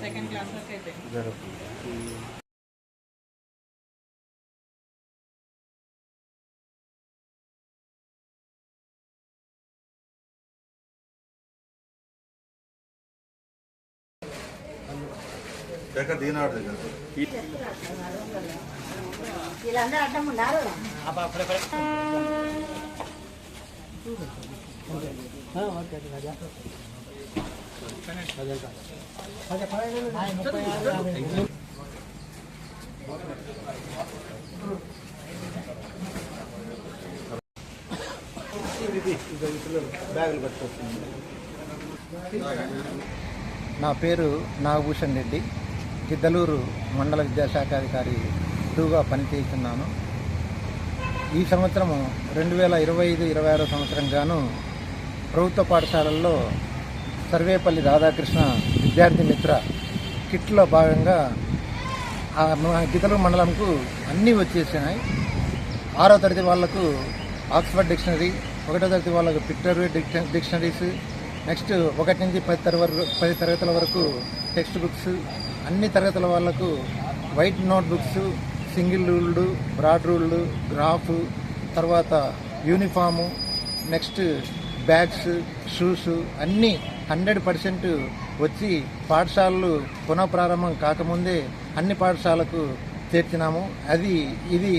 Second class వరకు అయిపోయింది ఎక్కడ దీనాడు దగ్గర వీళ్ళందరూ అడ్డం ఉన్నారు. నా పేరు నాగభూషణ్ రెడ్డి. గిద్దలూరు మండల విద్యాశాఖాధికారి టూగా పనిచేస్తున్నాను. ఈ సంవత్సరము రెండు వేల ఇరవై ఐదు ఇరవై ఆరో సంవత్సరం గాను ప్రభుత్వ పాఠశాలల్లో సర్వేపల్లి రాధాకృష్ణ విద్యార్థి మిత్ర కిట్లో భాగంగా ఆ మా మండలంకు అన్నీ వచ్చేసినాయి. ఆరో తరగతి వాళ్ళకు ఆక్స్ఫర్డ్ డిక్షనరీ ఒకటో తరగతి వాళ్ళకు పిక్టర్ డిక్షనరీస్ నెక్స్ట్ ఒకటి నుంచి పది తరగతి పది తరగతుల వరకు టెక్స్ట్ బుక్స్ అన్ని తరగతుల వాళ్ళకు white note books single ruled broad ruled graph తర్వాత యూనిఫాము నెక్స్ట్ బ్యాగ్స్ షూస్ అన్నీ హండ్రెడ్ పర్సెంట్ వచ్చి పాఠశాలలు పునఃప్రారంభం కాకముందే అన్ని పాఠశాలకు చేర్చినాము. అది ఇది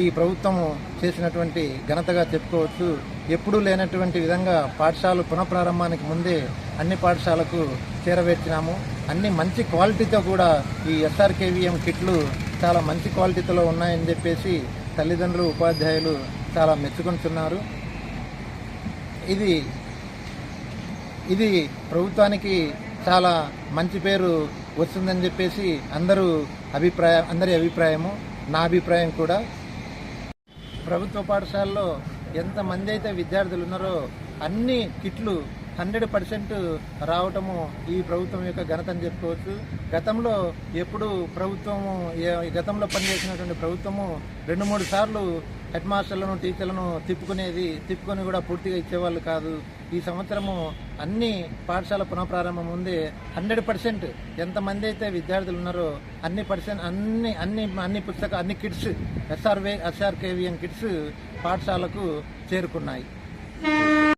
ఈ ప్రభుత్వము చేసినటువంటి ఘనతగా చెప్పుకోవచ్చు. ఎప్పుడూ లేనటువంటి విధంగా పాఠశాల పునఃప్రారంభానికి ముందే అన్ని పాఠశాలకు చేరవేర్చినాము. అన్ని మంచి క్వాలిటీతో కూడా ఈ ఎస్ఆర్కేవిఎం కిట్లు చాలా మంచి క్వాలిటీతో ఉన్నాయని చెప్పేసి తల్లిదండ్రులు ఉపాధ్యాయులు చాలా మెచ్చుకుంటున్నారు. ఇది ఇది ప్రభుత్వానికి చాలా మంచి పేరు వస్తుందని చెప్పేసి అందరూ అభిప్రాయం అందరి అభిప్రాయము నా అభిప్రాయం కూడా. ప్రభుత్వ పాఠశాలలో ఎంతమంది అయితే విద్యార్థులు ఉన్నారో అన్ని కిట్లు హండ్రెడ్ పర్సెంట్ రావటము ఈ ప్రభుత్వం యొక్క ఘనత అని చెప్పుకోవచ్చు. గతంలో ఎప్పుడు ప్రభుత్వము ఏ- గతంలో పనిచేసినటువంటి ప్రభుత్వము రెండు మూడు సార్లు హెడ్ మాస్టర్లను టీచర్లను తిప్పుకునేది తిప్పుకొని కూడా పూర్తిగా ఇచ్చేవాళ్ళు కాదు. ఈ సంవత్సరము అన్ని పాఠశాల పునఃప్రారంభం ముందే హండ్రెడ్ పర్సెంట్ ఎంతమంది అయితే విద్యార్థులు ఉన్నారో అన్ని పర్సెంట్ అన్ని అన్ని అన్ని పుస్తక అన్ని కిట్స్ ఎస్ఆర్వే ఎస్ఆర్కేవిఎం కిట్స్ పాఠశాలకు చేరుకున్నాయి.